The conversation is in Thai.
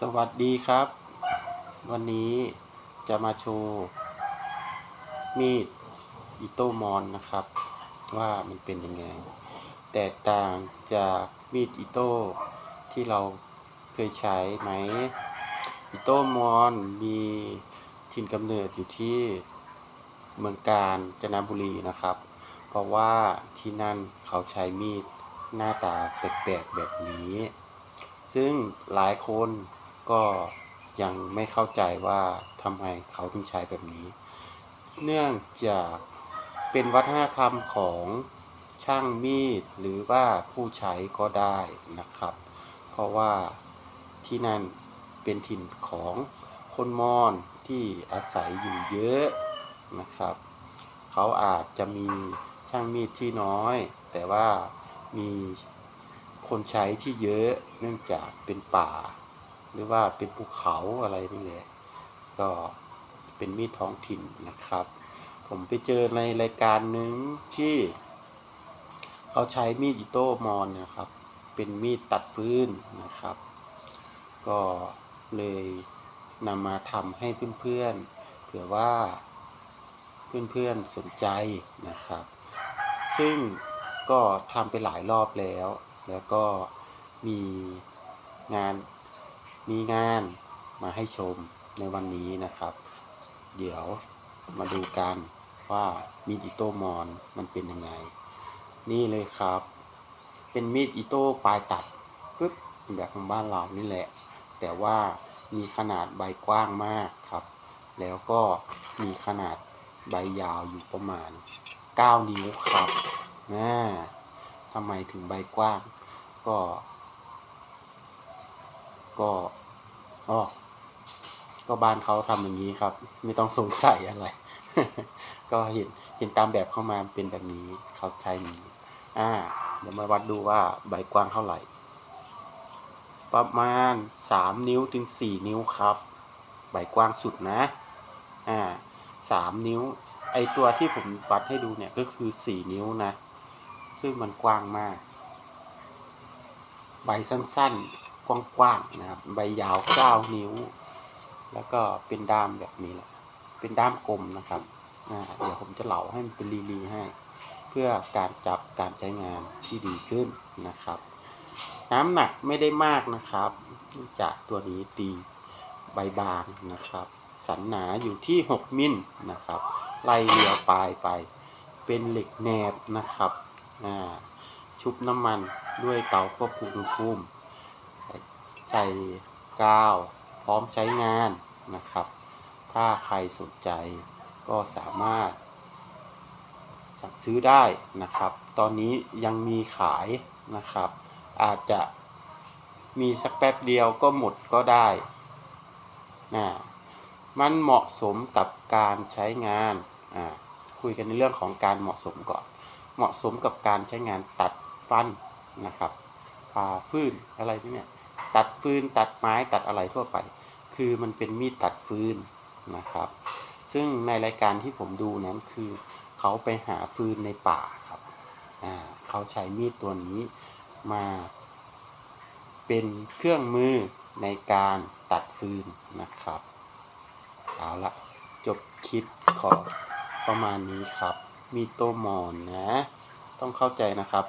สวัสดีครับ วันนี้จะมาโชว์ มีดอิโต้มอนนะครับ ว่ามันเป็นยังไง แตกต่างจากมีดอิโต้ที่เราเคยใช้ไหมอิโต้มอนมีถิ่นกำเนิดอยู่ที่เมืองการจนบุรีนะครับ เพราะว่าที่นั่นเขาใช้มีดหน้าตาแปลกๆแบบนี้ ซึ่งหลายคน ก็ยังไม่เข้าใจว่าทำไมเขาถึงใช้แบบนี้ เนื่องจากเป็นวัฒนธรรมของช่างมีดหรือว่าผู้ใช้ก็ได้นะครับ เพราะว่าที่นั่นเป็นถิ่นของคนมอญที่อาศัยอยู่เยอะนะครับ เขาอาจจะมีช่างมีดที่น้อย แต่ว่ามีคนใช้ที่เยอะเนื่องจากเป็นป่า หรือว่าเป็นภูเขาอะไรนี่แหละก็เป็นมีดท้องถิ่นนะครับ ผมไปเจอในรายการหนึ่งที่เขาใช้มีดอิโต้มอนนะครับ เป็นมีดตัดฟืนนะครับ ก็เลยนำมาทำให้เพื่อนๆเผื่อว่าเพื่อนๆสนใจนะครับ ซึ่งก็ทำไปหลายรอบแล้ว แล้วก็มีงาน มีงานมาให้ชมในวันนี้นะครับ เดี๋ยวมาดูกันว่ามีดอิโต้มอนมันเป็นยังไง นี่เลยครับ เป็นมีดอิโต้ปลายตัดปึ๊บแบบของบ้านเรานี่แหละ แต่ว่ามีขนาดใบกว้างมากครับ แล้วก็มีขนาดใบยาวอยู่ประมาณ 9 นิ้วครับนะทำไมถึงใบกว้าง ก็ ก็อ๋อก็บ้านเขาทำอย่างนี้ครับ ไม่ต้องสงสัยอะไร ก็เห็นเห็นตามแบบเข้ามาเป็นแบบนี้เขาใช้นี้อ่า เดี๋ยวมาวัดดูว่าใบกว้างเท่าไหร่ ประมาณสามนิ้วถึงสี่นิ้วครับ ใบกว้างสุดนะ อ่าสามนิ้ว ไอตัวที่ผมวัดให้ดูเนี่ยก็คือสี่นิ้วนะ ซึ่งมันกว้างมาก ใบสั้น ๆ กว้างๆนะครับ ใบยาวเก้านิ้ว แล้วก็เป็นด้ามแบบนี้แหละเป็นด้ามกลมนะครับเดี๋ยวผมจะเหลาให้มันเป็นรีๆให้ เพื่อการจับการใช้งานที่ดีขึ้นนะครับ น้ำหนักไม่ได้มากนะครับ จากตัวนี้ตีใบบางนะครับ สันหนาอยู่ที่ 6 มิลนะครับ ไล่เลียวปลายไป เป็นเหล็กแหนบนะครับ ชุบน้ำมันด้วยเตาควบคุมอุณหภูมิ ใส่กาวพร้อมใช้งานนะครับ ถ้าใครสนใจก็สามารถ สั่งซื้อได้นะครับ ตอนนี้ยังมีขายนะครับ อาจจะมีสักแป๊บเดียวก็หมดก็ได้นะมันเหมาะสมกับการใช้งานอ่าคุยกันในเรื่องของการเหมาะสมก่อน เหมาะสมกับการใช้งานตัดฟันนะครับผ่าฟื้นอะไรพวกเนี่ย ตัดฟืนตัดไม้ตัดอะไรทั่วไป คือมันเป็นมีดตัดฟืนนะครับ ซึ่งในรายการที่ผมดูนั้นคือเขาไปหาฟืนในป่าครับเขาใช้มีดตัวนี้มาเป็นเครื่องมือในการตัดฟืนนะครับเอาละจบคลิปขอประมาณนี้ครับ มีโตมอนนะ ต้องเข้าใจนะครับ